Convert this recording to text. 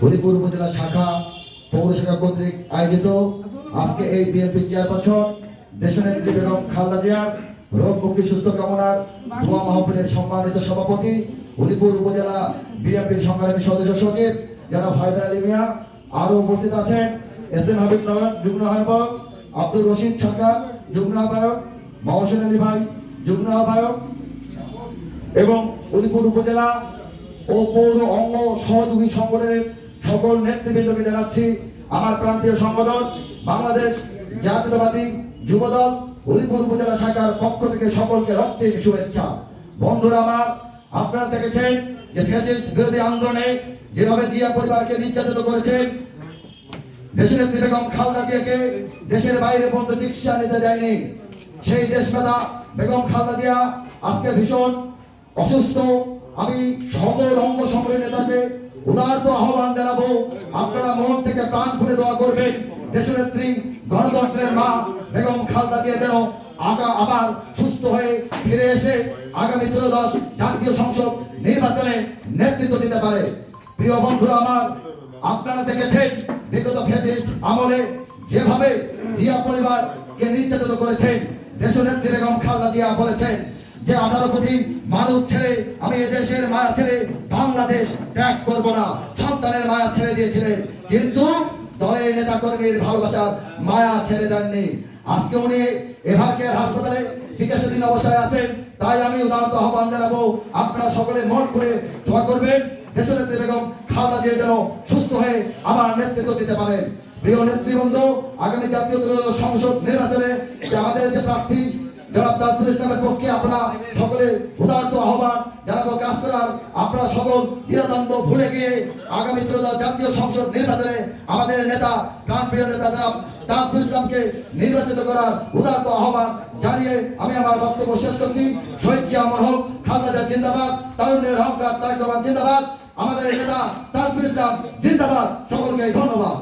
হরিপুর উপজেলা শাখা পৌর শাখা কর্তৃক আয়োজিত আজকে এই বিএনপি চেয়ারপারসন দেশনেত্রী বেগম খালেদা জিয়ার রোগ মুক্তি সুস্থ কামনার দোয়া মাহফিলের সম্মানিত সভাপতি হরিপুর উপজেলা বিএনপির সংগ্রামী সদস্য সচিব যারা ফায়দা আলী মিয়া আরও উপস্থিত আছেন এস এম হাবিব নয়ন যুগ্ম আহ্বায়ক, আব্দুর রশিদ সরকার, যুগ্ম আহ্বায়ক, মহসেন আলী ভাই, যুগ্ম আহ্বায়ক, এবং উলিপুর উপজেলা ও পৌর অঙ্গ সহযোগী সংগঠনের সকল নেতৃবৃন্দকে জানাচ্ছি, আমার প্রান্তীয় সংগঠন, বাংলাদেশ জাতীয়তাবাদী যুবদল উলিপুর উপজেলা শাখার পক্ষ থেকে সকলকে রক্তের শুভেচ্ছা। বন্ধুরা আমার, আপনারা দেখেছেন যে ফ্যাসিস্ট বিরোধী আন্দোলনে যেভাবে জিয়া পরিবারকে নির্যাতিত করেছেন দেশনেত্রী বেগম খালেদা জিয়াকে দেশের বাইরে পর্যন্ত চিকিৎসা নিতে দেয়নি। সেই দেশমেতা বেগম খালেদা জিয়া আজকে ভীষণ অসুস্থ। আমি সকল অঙ্গ সংগ্রহের নেতাকে উদারত আহ্বান জানাব। আপনারা মন থেকে প্রাণ খুলে দোয়া করবেন। দেশনেত্রী গণতন্ত্রের মা বেগম খালেদা জিয়া যেন আগা আবার সুস্থ হয়ে ফিরে এসে আগামী ত্রয়োদশ জাতীয় সংসদ নির্বাচনে নেতৃত্ব দিতে পারে। প্রিয় বন্ধুরা আমার, আপনারা দেখেছেন, বিগত ফ্যাসিস্ট আমলে যেভাবে জিয়া পরিবারকে নির্যাতিত করেছেন দেশনেত্রী বেগম খালেদা জিয়া বলেছেন যে আঠারো কোটি মানুষ ছেড়ে আমি এদেশের মায়া ছেড়ে বাংলাদেশ ত্যাগ করব না। সন্তানের মায়া ছেড়ে দিয়েছিলেন। কিন্তু দলের নেতা কর্মীর ভালোবাসার মায়া ছেড়ে দেননি। আজকে উনি এভারকেয়ার হাসপাতালে চিকিৎসাধীন অবস্থায় আছেন। তাই আমি উদাহরণ আহ্বান জানাব, আপনারা সকলে মন খুলে দোয়া করবেন। দেশনেত্রী বেগম খালেদা দিয়ে যেন সুস্থ হয়ে আবার নেতৃত্ব দিতে পারেন। প্রিয় নেতৃবৃন্দ আগামী জাতীয় সংসদ নির্বাচনে আমাদের যে প্রার্থী জনাব তাজুল ইসলামের পক্ষে আপনারা সকলে উদার্ত আহ্বান জানাব, কাজ করার, আপনারা সকল দ্বিধাদ্বন্দ্ব ভুলে গিয়ে আগামী ত্রয়োদশ জাতীয় সংসদ নির্বাচনে আমাদের নেতা, প্রাণপ্রিয় নেতা জনাব তাজুল ইসলামকে নির্বাচিত করার উদার্ত আহ্বান জানিয়ে আমি আমার বক্তব্য শেষ করছি। শহীদ জিয়া অমর হোক, খালেদা জিয়া জিন্দাবাদ, তারুণ্যের হকদার তারেক জিন্দাবাদ। আমাদের নেতা তাজুল ইসলাম জিন্দাবাদ। সকলকে ধন্যবাদ।